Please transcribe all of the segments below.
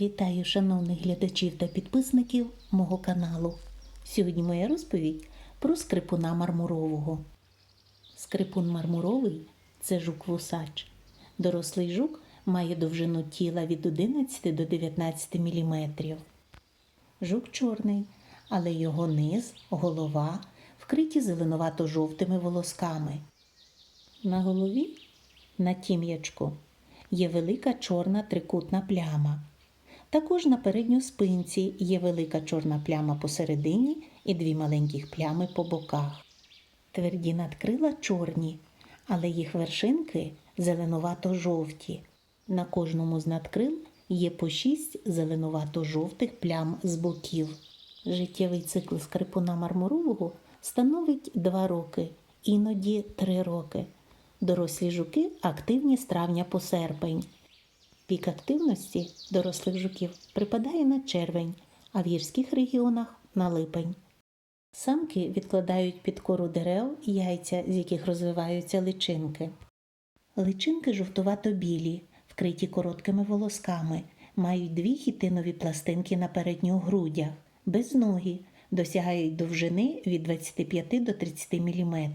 Вітаю шановних глядачів та підписників мого каналу. Сьогодні моя розповідь про скрипуна мармурового. Скрипун мармуровий це жук-вусач. Дорослий жук має довжину тіла від 11 до 19 мм. Жук чорний, але його низ, голова вкриті зеленувато-жовтими волосками. На голові, на тім'ячку, є велика чорна трикутна пляма. Також на передній спинці є велика чорна пляма посередині і дві маленьких плями по боках. Тверді надкрила чорні, але їх вершинки зеленувато-жовті. На кожному з надкрил є по шість зеленувато-жовтих плям з боків. Життєвий цикл скрипуна мармурового становить 2 роки, іноді 3 роки. Дорослі жуки активні з травня по серпень. Пік активності дорослих жуків припадає на червень, а в гірських регіонах на липень. Самки відкладають під кору дерев яйця, з яких розвиваються личинки. Личинки жовтувато-білі, вкриті короткими волосками, мають дві хітинові пластинки на передніх грудях, без ноги, досягають довжини від 25 до 30 мм.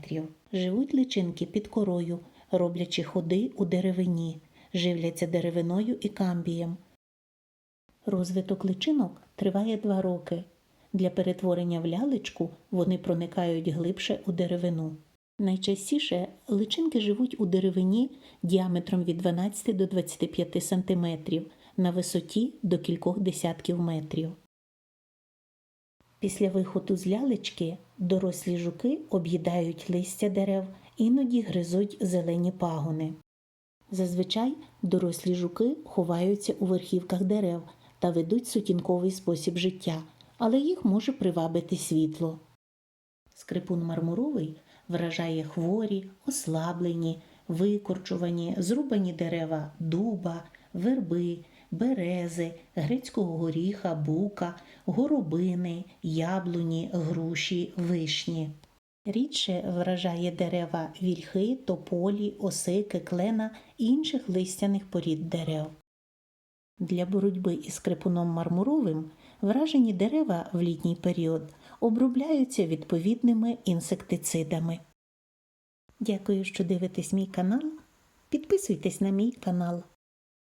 Живуть личинки під корою, роблячи ходи у деревині, живляться деревиною і камбієм. Розвиток личинок триває 2 роки. Для перетворення в лялечку вони проникають глибше у деревину. Найчастіше личинки живуть у деревині діаметром від 12 до 25 см на висоті до кількох десятків метрів. Після виходу з лялечки дорослі жуки об'їдають листя дерев, іноді гризуть зелені пагони. Зазвичай дорослі жуки ховаються у верхівках дерев та ведуть сутінковий спосіб життя, але їх може привабити світло. Скрипун мармуровий вражає хворі, ослаблені, викорчувані, зрубані дерева дуба, верби, берези, грецького горіха, бука, горобини, яблуні, груші, вишні. Рідше вражає дерева вільхи, тополі, осики, клена і інших листяних порід дерев. Для боротьби із скрипуном мармуровим вражені дерева в літній період обробляються відповідними інсектицидами. Дякую, що дивитесь мій канал. Підписуйтесь на мій канал.